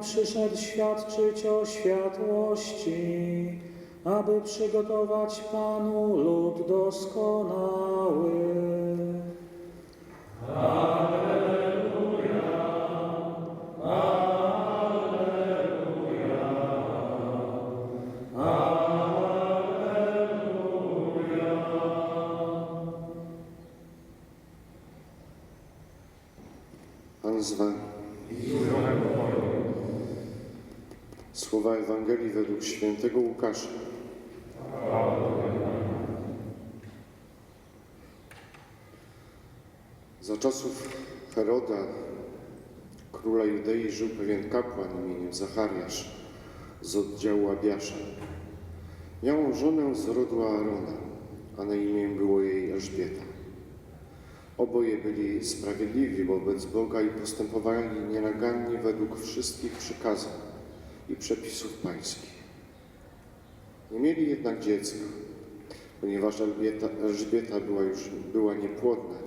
przyszedł świadczyć o światłości, aby przygotować Panu lud doskonały. Pan z wami. Słowa Ewangelii według świętego Łukasza. Za czasów Heroda, króla Judei, żył pewien kapłan imieniem Zachariasz z oddziału Abiasza. Miał on żonę z rodu Aarona, a na imię było jej Elżbieta. Oboje byli sprawiedliwi wobec Boga i postępowali nienagannie według wszystkich przykazań i przepisów pańskich. Nie mieli jednak dziecka, ponieważ Elżbieta, Elżbieta była już była niepłodna.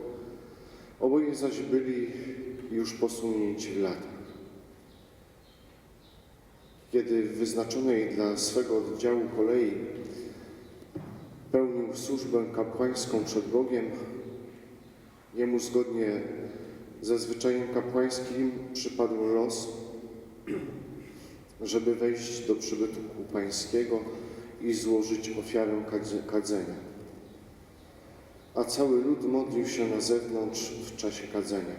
Oboje zaś byli już posunięci w latach. Kiedy w wyznaczonej dla swego oddziału kolei pełnił służbę kapłańską przed Bogiem, Jemu zgodnie ze zwyczajem kapłańskim przypadł los, żeby wejść do przybytku pańskiego i złożyć ofiarę kadze- kadzenia. A cały lud modlił się na zewnątrz w czasie kadzenia.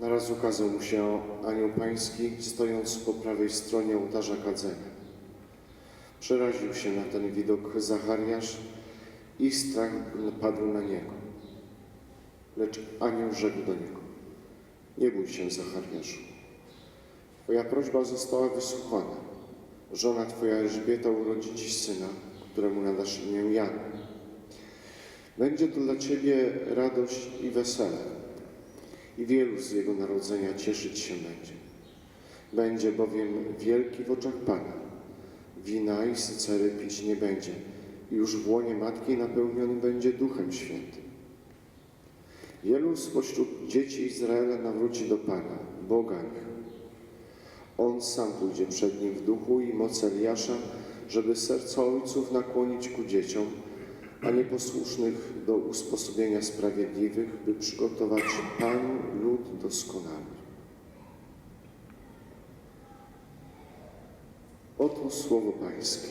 Naraz ukazał mu się anioł pański, stojąc po prawej stronie ołtarza kadzenia. Przeraził się na ten widok Zachariasz i strach padł na niego. Lecz anioł rzekł do niego: Nie bój się, Zachariaszu. Twoja prośba została wysłuchana. Żona twoja Elżbieta urodzi ci syna, któremu nadasz imię Jan. Będzie to dla ciebie radość i wesele. I wielu z jego narodzenia cieszyć się będzie. Będzie bowiem wielki w oczach Pana. Wina i sycery pić nie będzie. I już w łonie matki napełniony będzie Duchem Świętym. Wielu spośród dzieci Izraela nawróci do Pana, Boga ich. On sam pójdzie przed nim w duchu i mocy Eliasza, żeby serca ojców nakłonić ku dzieciom, a nieposłusznych do usposobienia sprawiedliwych, by przygotować Panu lud doskonały. Oto słowo Pańskie.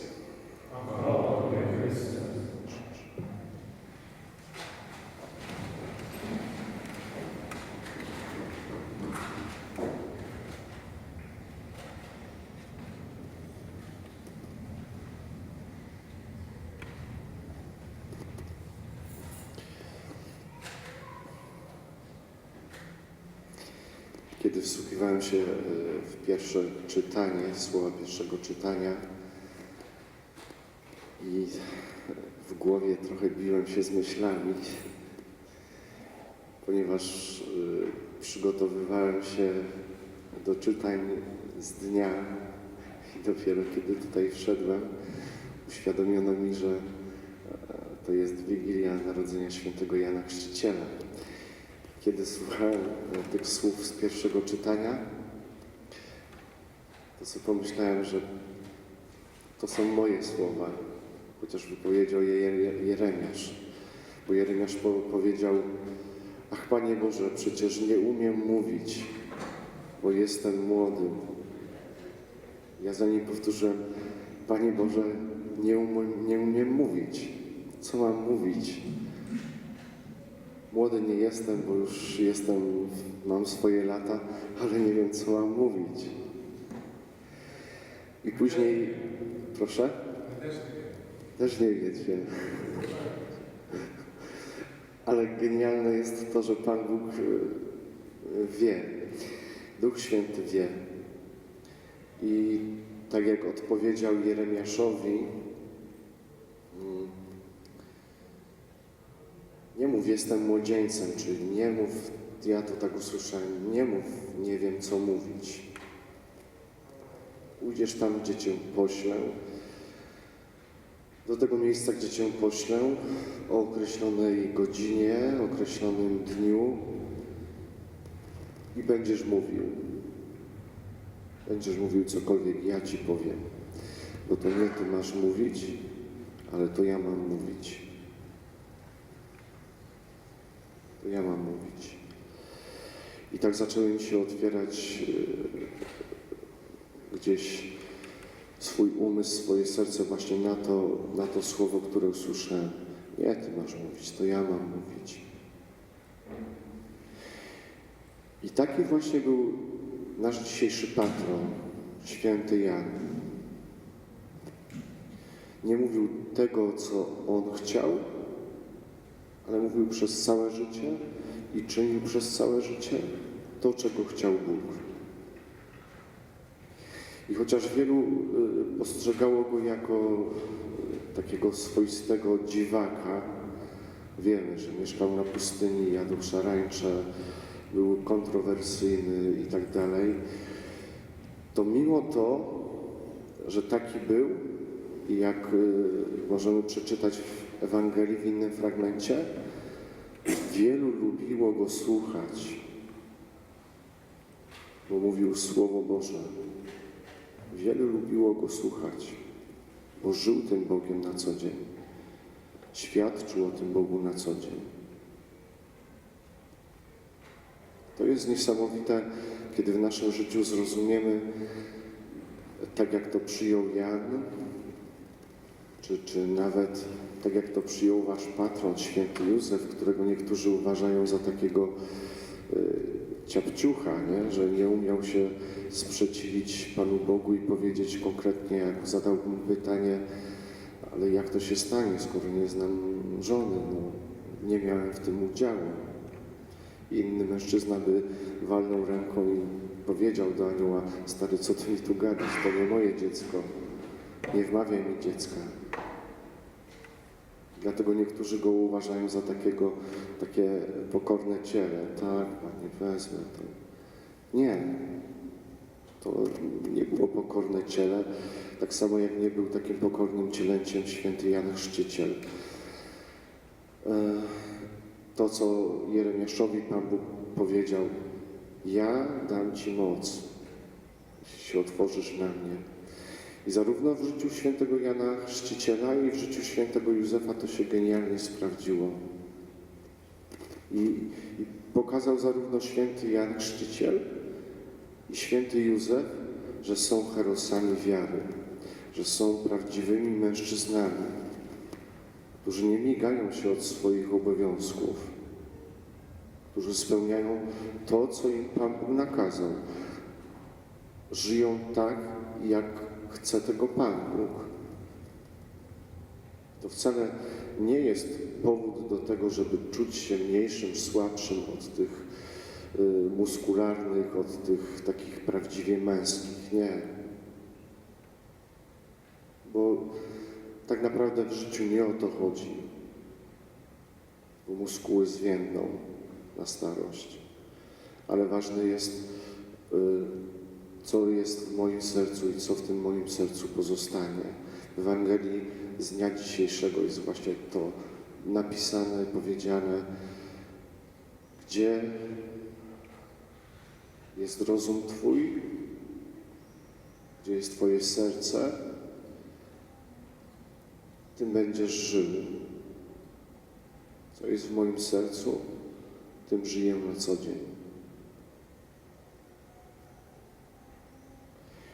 Kiedy wsłuchiwałem się e, w pierwsze czytanie, słowa pierwszego czytania i w głowie trochę biłem się z myślami, ponieważ e, przygotowywałem się do czytań z dnia i dopiero kiedy tutaj wszedłem, uświadomiono mi, że e, to jest Wigilia Narodzenia Świętego Jana Chrzciciela. Kiedy słuchałem e, tych słów z pierwszego czytania, to sobie pomyślałem, że to są moje słowa, chociaż wypowiedział je Je- Jeremiasz. Bo Jeremiasz po- powiedział, ach Panie Boże, przecież nie umiem mówić, bo jestem młody. Ja za nim powtórzyłem, Panie Boże, nie, um, nie umiem mówić. Co mam mówić? Młody nie jestem, bo już jestem, mam swoje lata, ale nie wiem, co mam mówić. I później, proszę? Też nie wiecie. Ale genialne jest to, że Pan Bóg e, wie. Duch Święty wie. I tak jak odpowiedział Jeremiaszowi, nie mów, jestem młodzieńcem, czyli nie mów, ja to tak usłyszałem, nie mów, nie wiem co mówić. Pójdziesz tam, gdzie cię poślę, do tego miejsca, gdzie cię poślę, o określonej godzinie, określonym dniu i będziesz mówił. będziesz mówił cokolwiek, ja ci powiem. Bo to nie ty masz mówić, ale to ja mam mówić. To ja mam mówić. I tak zaczęły mi się otwierać e, gdzieś swój umysł, swoje serce właśnie na to, na to słowo, które usłyszałem. Nie ty masz mówić, to ja mam mówić. I taki właśnie był nasz dzisiejszy patron, święty Jan. Nie mówił tego, co on chciał, ale mówił przez całe życie i czynił przez całe życie to, czego chciał Bóg. I chociaż wielu y, postrzegało go jako y, takiego swoistego dziwaka, wiemy, że mieszkał na pustyni, jadł szarańcze, był kontrowersyjny i tak dalej, to mimo to, że taki był i jak y, możemy przeczytać w Ewangelii w innym fragmencie, wielu lubiło go słuchać, bo mówił Słowo Boże. Wielu lubiło go słuchać, bo żył tym Bogiem na co dzień. Świadczył o tym Bogu na co dzień. To jest niesamowite, kiedy w naszym życiu zrozumiemy, tak jak to przyjął Jan, czy, czy nawet tak jak to przyjął wasz patron, święty Józef, którego niektórzy uważają za takiego y, ciapciucha, nie? że nie umiał się sprzeciwić Panu Bogu i powiedzieć konkretnie, jak zadałbym pytanie, ale jak to się stanie, skoro nie znam żony, no, nie miałem w tym udziału. Inny mężczyzna by walnął ręką i powiedział do anioła, stary, co ty mi tu gadasz, to nie moje dziecko, nie wmawiaj mi dziecka. Dlatego niektórzy go uważają za takiego, takie pokorne ciele. Tak, panie, wezmę to. Nie. To nie było pokorne ciele, tak samo jak nie był takim pokornym cielęciem święty Jan Chrzciciel. E, To, co Jeremiaszowi Pan Bóg powiedział, ja dam Ci moc, jeśli otworzysz na mnie. I zarówno w życiu świętego Jana Chrzciciela i w życiu świętego Józefa to się genialnie sprawdziło. I, I pokazał zarówno święty Jan Chrzciciel i święty Józef, że są herosami wiary, że są prawdziwymi mężczyznami, którzy nie migają się od swoich obowiązków, którzy spełniają to, co im Pan Bóg nakazał. Żyją tak, jak chce tego Pan Bóg. To wcale nie jest powód do tego, żeby czuć się mniejszym, słabszym od tych y, muskularnych, od tych takich prawdziwie męskich. Nie. Bo tak naprawdę w życiu nie o to chodzi. Bo muskuły zwiędną na starość. Ale ważne jest, y, co jest w moim sercu i co w tym moim sercu pozostanie. W Ewangelii z dnia dzisiejszego jest właśnie to napisane, powiedziane, gdzie jest rozum Twój, gdzie jest Twoje serce, tym będziesz żył. Co jest w moim sercu, tym żyję na co dzień.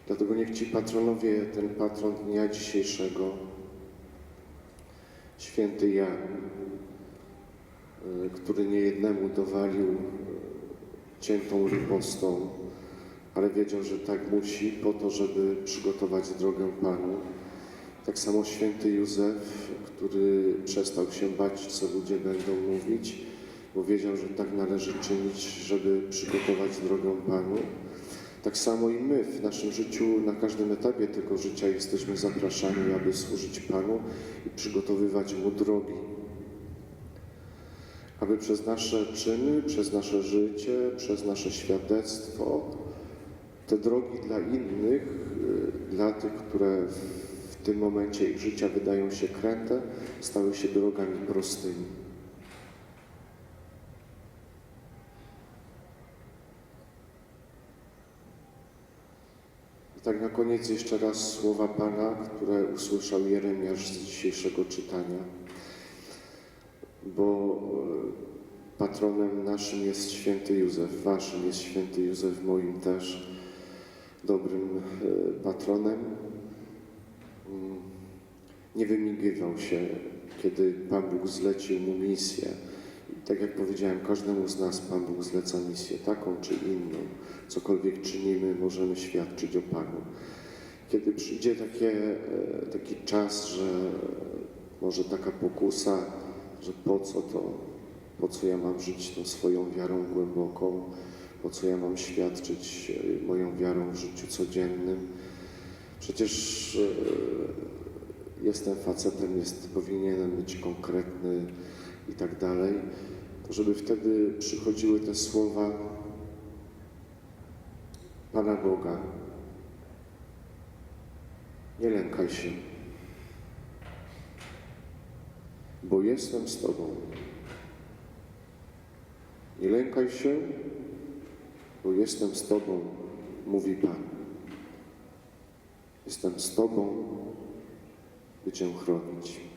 Dlatego niech Ci patronowie, ten patron dnia dzisiejszego, święty Jan, y, który niejednemu dowalił y, ciętą ripostą, ale wiedział, że tak musi po to, żeby przygotować drogę Panu. Tak samo święty Józef, który przestał się bać, co ludzie będą mówić, bo wiedział, że tak należy czynić, żeby przygotować drogę Panu. Tak samo i my w naszym życiu, na każdym etapie tego życia jesteśmy zapraszani, aby służyć Panu i przygotowywać Mu drogi. Aby przez nasze czyny, przez nasze życie, przez nasze świadectwo, te drogi dla innych, y, dla tych, które w tym momencie ich życia wydają się kręte, stały się drogami prostymi. I tak na koniec jeszcze raz słowa Pana, które usłyszał Jeremiasz z dzisiejszego czytania, bo e, patronem naszym jest święty Józef, waszym jest święty Józef, moim też dobrym e, patronem. Mm, Nie wymigiwał się, kiedy Pan Bóg zlecił mu misję. Tak jak powiedziałem, każdemu z nas Pan Bóg zleca misję, taką czy inną. Cokolwiek czynimy, możemy świadczyć o Panu. Kiedy przyjdzie takie, e, taki czas, że może taka pokusa, że po co to, po co ja mam żyć tą swoją wiarą głęboką, po co ja mam świadczyć e, moją wiarą w życiu codziennym. Przecież e, jestem facetem, jest, powinienem być konkretny i tak dalej. Żeby wtedy przychodziły te słowa Pana Boga. Nie lękaj się, bo jestem z Tobą. Nie lękaj się, bo jestem z Tobą, mówi Pan. Jestem z Tobą, by Cię chronić.